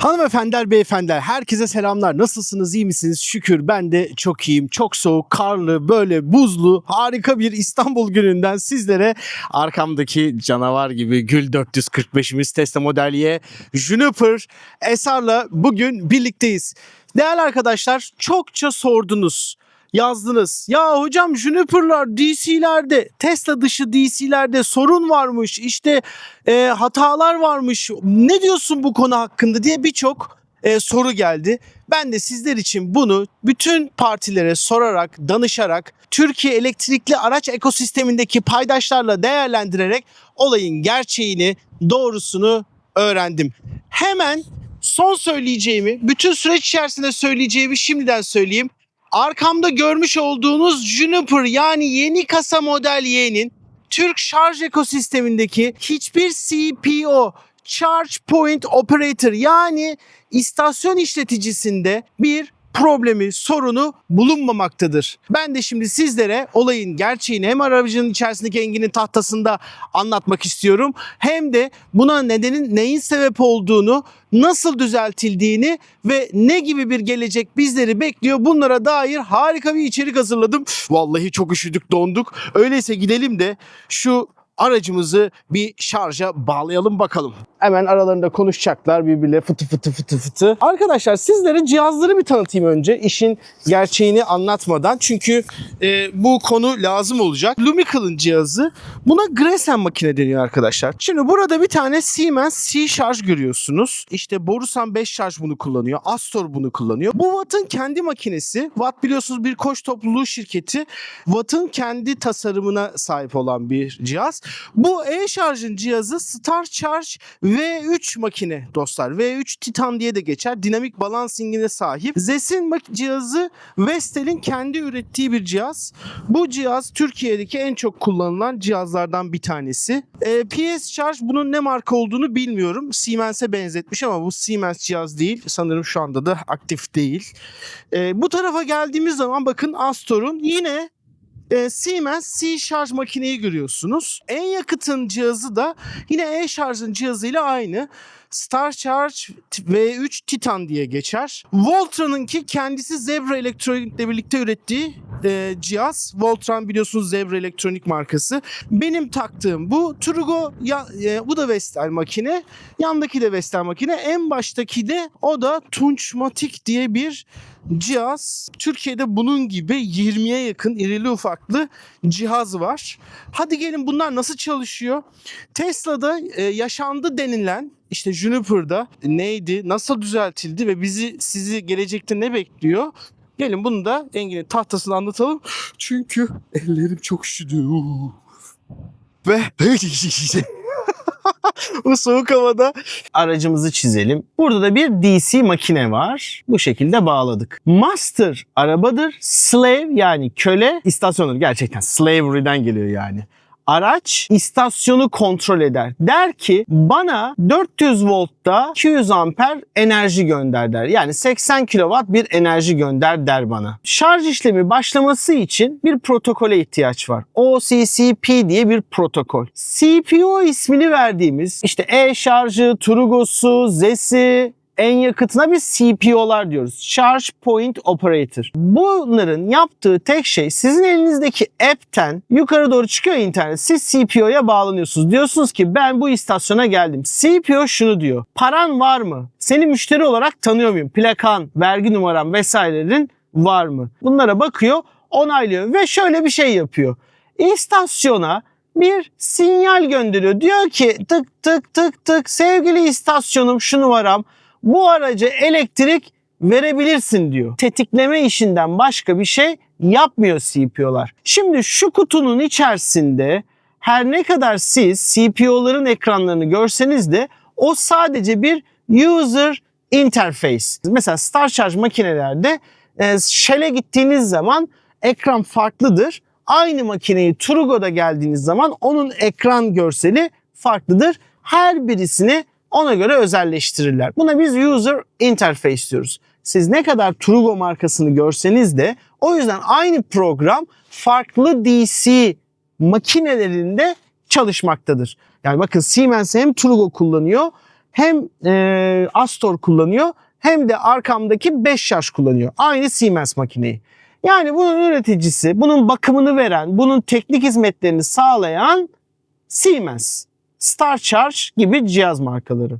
Hanımefendiler, beyefendiler, herkese selamlar. Nasılsınız, iyi misiniz? Şükür ben de çok iyiyim. Çok soğuk, karlı, böyle buzlu, harika bir İstanbul gününden sizlere arkamdaki canavar gibi Gül 445'imiz Tesla Model Y Juniper Esar'la bugün birlikteyiz. Değerli arkadaşlar, çokça sordunuz yazdınız. Ya hocam Juniper'lar DC'lerde, Tesla dışı DC'lerde sorun varmış. İşte e, hatalar varmış. Ne diyorsun bu konu hakkında diye birçok e, soru geldi. Ben de sizler için bunu bütün partilere sorarak, danışarak, Türkiye elektrikli araç ekosistemindeki paydaşlarla değerlendirerek olayın gerçeğini, doğrusunu öğrendim. Hemen son söyleyeceğimi, bütün süreç içerisinde söyleyeceğimi şimdiden söyleyeyim. Arkamda görmüş olduğunuz Juniper yani yeni kasa model Y'nin Türk şarj ekosistemindeki hiçbir CPO Charge Point Operator yani istasyon işleticisinde bir problemi, sorunu bulunmamaktadır. Ben de şimdi sizlere olayın gerçeğini hem aracın içerisindeki enginin tahtasında anlatmak istiyorum. Hem de buna nedenin neyin sebep olduğunu, nasıl düzeltildiğini ve ne gibi bir gelecek bizleri bekliyor bunlara dair harika bir içerik hazırladım. Vallahi çok üşüdük, donduk. Öyleyse gidelim de şu aracımızı bir şarja bağlayalım bakalım. Hemen aralarında konuşacaklar birbirle fıtı fıtı fıtı fıtı. Arkadaşlar sizlere cihazları bir tanıtayım önce işin gerçeğini anlatmadan. Çünkü e, bu konu lazım olacak. Lumical'ın cihazı buna Gresen makine deniyor arkadaşlar. Şimdi burada bir tane Siemens C şarj görüyorsunuz. İşte Borusan 5 şarj bunu kullanıyor. Astor bunu kullanıyor. Bu Watt'ın kendi makinesi. Watt biliyorsunuz bir koç topluluğu şirketi. Watt'ın kendi tasarımına sahip olan bir cihaz. Bu e-şarjın cihazı Star Charge V3 makine dostlar. V3 Titan diye de geçer. Dinamik balansingine sahip. Zes'in cihazı Vestel'in kendi ürettiği bir cihaz. Bu cihaz Türkiye'deki en çok kullanılan cihazlardan bir tanesi. E, PS Charge bunun ne marka olduğunu bilmiyorum. Siemens'e benzetmiş ama bu Siemens cihaz değil. Sanırım şu anda da aktif değil. E, bu tarafa geldiğimiz zaman bakın Astor'un yine e, Siemens C şarj makineyi görüyorsunuz. En yakıtın cihazı da yine e-şarjın cihazıyla aynı. Star Charge V3 Titan diye geçer. Voltran'ınki kendisi Zebra Elektronik'le birlikte ürettiği e, cihaz. Voltran biliyorsunuz Zebra Elektronik markası. Benim taktığım bu Trugo ya, e, bu da Vestel makine. Yandaki de Vestel makine. En baştaki de o da Tunçmatik diye bir cihaz. Türkiye'de bunun gibi 20'ye yakın irili ufaklı cihaz var. Hadi gelin bunlar nasıl çalışıyor? Tesla'da e, yaşandı denilen işte Juniper'da neydi, nasıl düzeltildi ve bizi sizi gelecekte ne bekliyor? Gelin bunu da Engin'in tahtasını anlatalım. Çünkü ellerim çok üşüdü. Ve bu soğuk havada aracımızı çizelim. Burada da bir DC makine var. Bu şekilde bağladık. Master arabadır. Slave yani köle istasyondur. Gerçekten slavery'den geliyor yani araç istasyonu kontrol eder. Der ki bana 400 voltta 200 amper enerji gönder der. Yani 80 kilowatt bir enerji gönder der bana. Şarj işlemi başlaması için bir protokole ihtiyaç var. OCCP diye bir protokol. CPO ismini verdiğimiz işte e-şarjı, Turgo'su, ZES'i, en yakıtına biz CPO'lar diyoruz. Charge Point Operator. Bunların yaptığı tek şey sizin elinizdeki app'ten yukarı doğru çıkıyor internet. Siz CPO'ya bağlanıyorsunuz. Diyorsunuz ki ben bu istasyona geldim. CPO şunu diyor. Paran var mı? Seni müşteri olarak tanıyor muyum? Plakan, vergi numaran vesairelerin var mı? Bunlara bakıyor, onaylıyor ve şöyle bir şey yapıyor. İstasyona bir sinyal gönderiyor. Diyor ki tık tık tık tık sevgili istasyonum şu numaram bu araca elektrik verebilirsin diyor. Tetikleme işinden başka bir şey yapmıyor CPO'lar. Şimdi şu kutunun içerisinde her ne kadar siz CPO'ların ekranlarını görseniz de o sadece bir user interface. Mesela Star Charge makinelerde e, Shell'e gittiğiniz zaman ekran farklıdır. Aynı makineyi Trugo'da geldiğiniz zaman onun ekran görseli farklıdır. Her birisini ona göre özelleştirirler. Buna biz user interface diyoruz. Siz ne kadar Trugo markasını görseniz de o yüzden aynı program farklı DC makinelerinde çalışmaktadır. Yani bakın Siemens hem Trugo kullanıyor hem e, Astor kullanıyor hem de arkamdaki 5 şarj kullanıyor. Aynı Siemens makineyi. Yani bunun üreticisi, bunun bakımını veren, bunun teknik hizmetlerini sağlayan Siemens, Star Charge gibi cihaz markaları.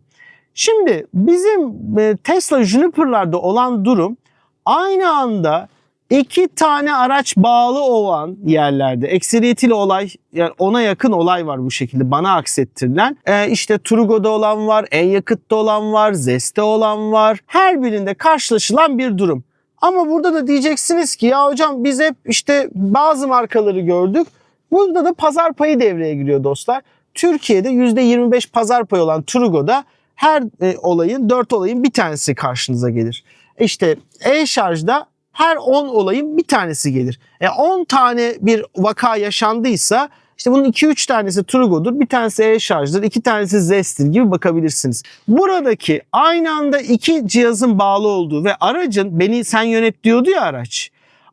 Şimdi bizim e, Tesla Juniper'larda olan durum aynı anda iki tane araç bağlı olan yerlerde ekseriyetiyle olay yani ona yakın olay var bu şekilde bana aksettirilen. Ee, işte Turgo'da olan var, en yakıtta olan var, Zest'te olan var. Her birinde karşılaşılan bir durum. Ama burada da diyeceksiniz ki ya hocam biz hep işte bazı markaları gördük. Burada da pazar payı devreye giriyor dostlar. Türkiye'de %25 pazar payı olan Turgo'da her e, olayın 4 olayın bir tanesi karşınıza gelir. İşte e-şarjda her 10 olayın bir tanesi gelir. E 10 tane bir vaka yaşandıysa işte bunun 2-3 tanesi Turgo'dur, bir tanesi e-şarjdır, iki tanesi Zest'tir gibi bakabilirsiniz. Buradaki aynı anda iki cihazın bağlı olduğu ve aracın beni sen yönet diyordu ya araç.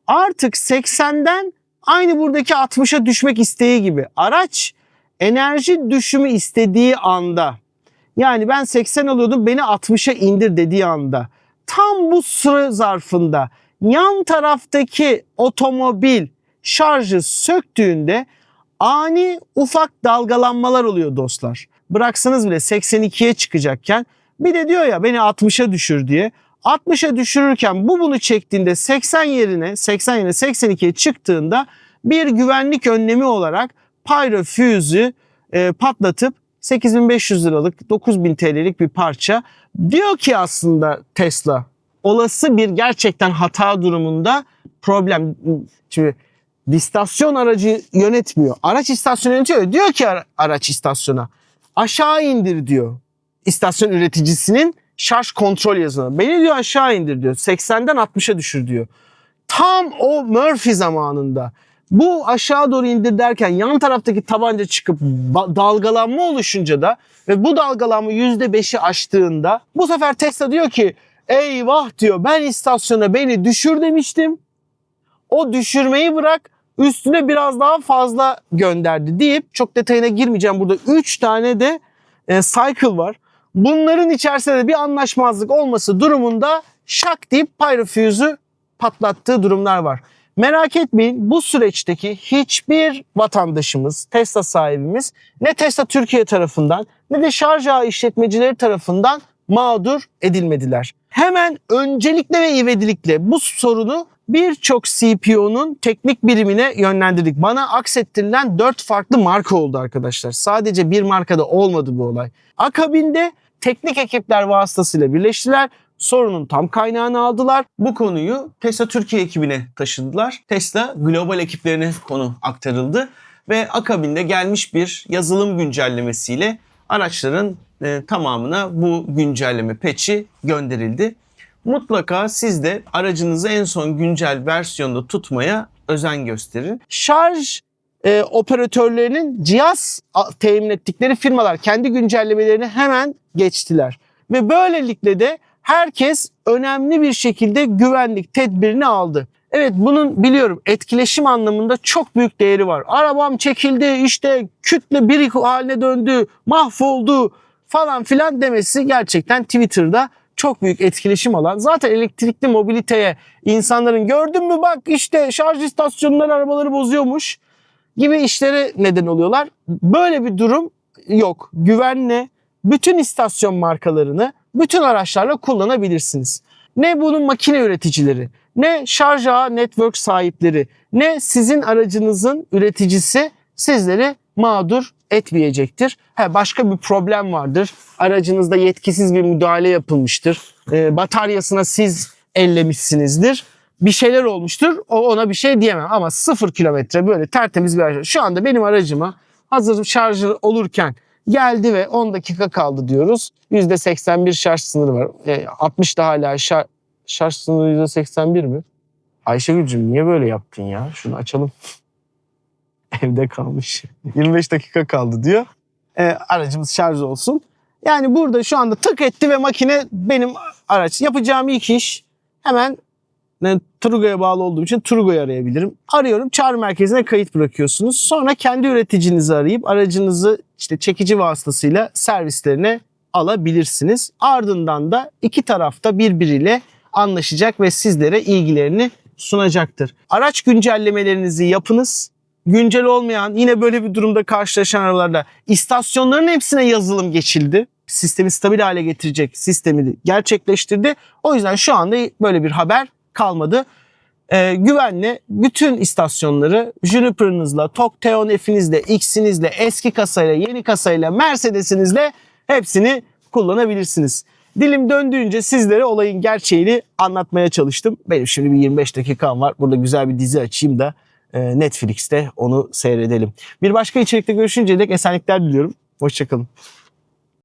Artık 80'den aynı buradaki 60'a düşmek isteği gibi. Araç enerji düşümü istediği anda yani ben 80 alıyordum beni 60'a indir dediği anda tam bu süre zarfında yan taraftaki otomobil şarjı söktüğünde ani ufak dalgalanmalar oluyor dostlar. Bıraksanız bile 82'ye çıkacakken bir de diyor ya beni 60'a düşür diye. 60'a düşürürken bu bunu çektiğinde 80 yerine 80 yerine 82'ye çıktığında bir güvenlik önlemi olarak pyro fuse'ü e, patlatıp 8500 liralık 9000 TL'lik bir parça. Diyor ki aslında Tesla olası bir gerçekten hata durumunda problem. Şimdi istasyon aracı yönetmiyor. Araç istasyonu yönetiyor. Diyor ki ara- araç istasyona aşağı indir diyor. İstasyon üreticisinin şarj kontrol yazına. Beni diyor aşağı indir diyor. 80'den 60'a düşür diyor. Tam o Murphy zamanında bu aşağı doğru indir derken yan taraftaki tabanca çıkıp dalgalanma oluşunca da ve bu dalgalanma %5'i aştığında bu sefer Tesla diyor ki eyvah diyor ben istasyona beni düşür demiştim. O düşürmeyi bırak üstüne biraz daha fazla gönderdi deyip çok detayına girmeyeceğim. Burada 3 tane de e, cycle var. Bunların içerisinde de bir anlaşmazlık olması durumunda şak deyip pyrofuse'u patlattığı durumlar var. Merak etmeyin bu süreçteki hiçbir vatandaşımız, Tesla sahibimiz ne Tesla Türkiye tarafından ne de şarj ağı işletmecileri tarafından mağdur edilmediler. Hemen öncelikle ve ivedilikle bu sorunu birçok CPO'nun teknik birimine yönlendirdik. Bana aksettirilen 4 farklı marka oldu arkadaşlar. Sadece bir markada olmadı bu olay. Akabinde teknik ekipler vasıtasıyla birleştiler. Sorunun tam kaynağını aldılar. Bu konuyu Tesla Türkiye ekibine taşıdılar. Tesla global ekiplerine konu aktarıldı ve akabinde gelmiş bir yazılım güncellemesiyle araçların e, tamamına bu güncelleme patch'i gönderildi. Mutlaka siz de aracınızı en son güncel versiyonda tutmaya özen gösterin. Şarj e, operatörlerinin cihaz temin ettikleri firmalar kendi güncellemelerini hemen geçtiler. Ve böylelikle de herkes önemli bir şekilde güvenlik tedbirini aldı. Evet bunun biliyorum etkileşim anlamında çok büyük değeri var. Arabam çekildi işte kütle bir haline döndü mahvoldu falan filan demesi gerçekten Twitter'da çok büyük etkileşim alan. Zaten elektrikli mobiliteye insanların gördün mü bak işte şarj istasyonları arabaları bozuyormuş gibi işlere neden oluyorlar. Böyle bir durum yok. Güvenle bütün istasyon markalarını bütün araçlarla kullanabilirsiniz. Ne bunun makine üreticileri, ne şarj ağı network sahipleri, ne sizin aracınızın üreticisi sizleri mağdur etmeyecektir. Ha, başka bir problem vardır. Aracınızda yetkisiz bir müdahale yapılmıştır. Ee, bataryasına siz ellemişsinizdir. Bir şeyler olmuştur. O ona bir şey diyemem ama sıfır kilometre böyle tertemiz bir araç. Şu anda benim aracıma hazır şarjı olurken geldi ve 10 dakika kaldı diyoruz. %81 şarj sınırı var. E, 60 da hala şarj, şarj sınırı %81 mi? Ayşegül'cüm niye böyle yaptın ya? Şunu açalım. Evde kalmış. 25 dakika kaldı diyor. E, aracımız şarj olsun. Yani burada şu anda tık etti ve makine benim araç. Yapacağım ilk iş hemen yani Trugo'ya bağlı olduğum için Trugo'yu arayabilirim. Arıyorum çağrı merkezine kayıt bırakıyorsunuz. Sonra kendi üreticinizi arayıp aracınızı işte çekici vasıtasıyla servislerine alabilirsiniz. Ardından da iki tarafta birbiriyle anlaşacak ve sizlere ilgilerini sunacaktır. Araç güncellemelerinizi yapınız. Güncel olmayan yine böyle bir durumda karşılaşan arabalarda istasyonların hepsine yazılım geçildi. Sistemi stabil hale getirecek sistemi gerçekleştirdi. O yüzden şu anda böyle bir haber kalmadı. Ee, güvenle bütün istasyonları Juniper'ınızla, Tok Teon F'inizle, X'inizle, eski kasayla, yeni kasayla, Mercedes'inizle hepsini kullanabilirsiniz. Dilim döndüğünce sizlere olayın gerçeğini anlatmaya çalıştım. Benim şimdi bir 25 dakikam var. Burada güzel bir dizi açayım da e, Netflix'te onu seyredelim. Bir başka içerikte görüşünceye dek esenlikler diliyorum. Hoşçakalın.